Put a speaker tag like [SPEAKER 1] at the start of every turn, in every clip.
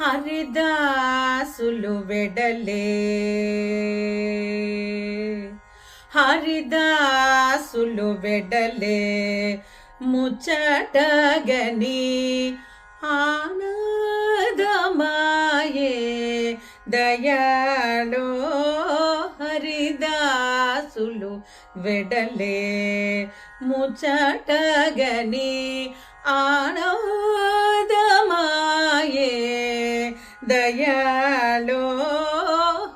[SPEAKER 1] హరిదాసులు వెడలే. హరిదాసులు వెడలే. ముచ్చటగని ఆనందమాయే. దయాళో హరిదాసులు వెడలే. ముచ్చటగని ఆనందమాయే. దయాలో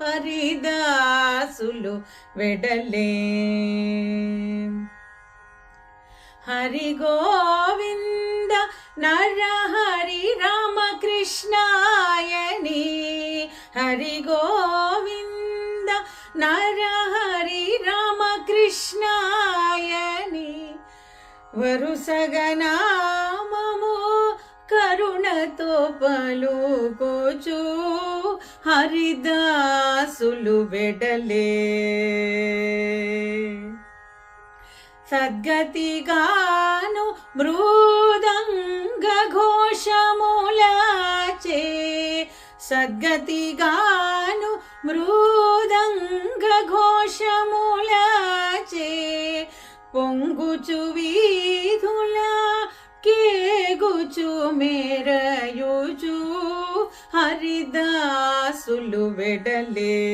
[SPEAKER 1] హరిదాసులు వెడలే. హరి గోవింద నర హరి రామకృష్ణాయని. హరి గోవింద నర హరి రామకృష్ణాయని. వరుసగనా పలుకోచు హరిదాసులు వెడలే. సద్గతిగాను మృదంగ ఘోషములాచే సద్గతిగాను మృదంగ ఘోషములాచే పొంగుచు వీధుల కేగుచు మేరయు దాసులు వెడలే.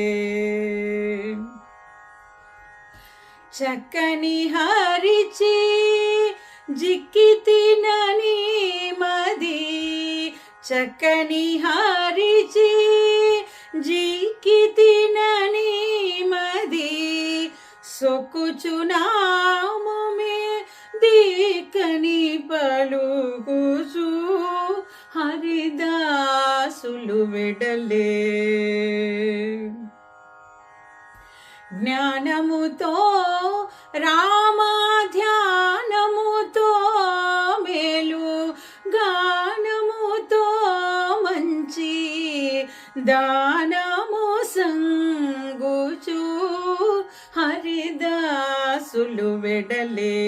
[SPEAKER 1] చక్కని హరిచి జిక్కి తినని మది. చక్కని హరిచి జిక్కి తినని మది. సొక్కుచునామే దీకని పలుకుచు దాసులు వెడలే. జ్ఞానముతో రామాధ్యానముతో మేలు గానముతో మంచి దానము సంగుచు హరిదాసులు వెడలే.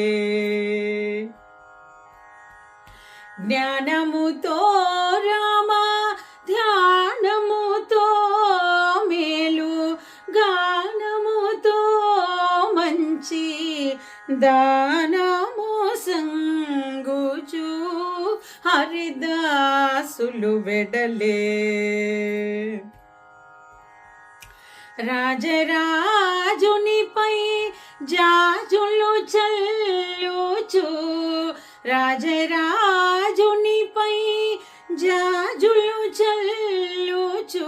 [SPEAKER 1] జ్ఞానముతో దానము సంగుచు హరిదాసులు వెడలే. రాజరాజునిపై జాజులు చల్లుచు రాజరాజునిపై జాజులు చల్లుచు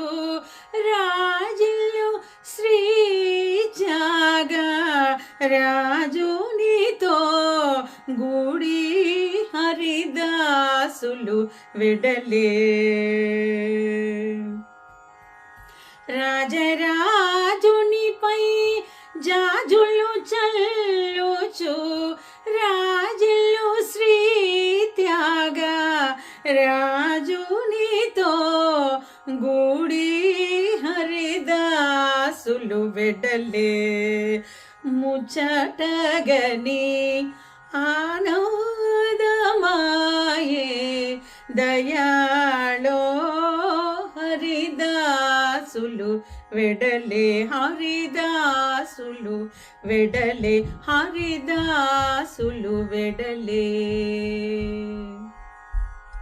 [SPEAKER 1] రాజులు శ్రీ జాగా తో గుడి హరిదాసులు విడలే. రాజరాజునిపై జాజులు చల్లుచు రాజులు శ్రీ త్యాగ రాజునితో గూడి హరిదాసులు వెడలే ముచ్చటగని ఆనందమాయే దయాళో హరిదాసులు వెడలే హరిదాసులు వెడలే హరిదాసులు వెడలే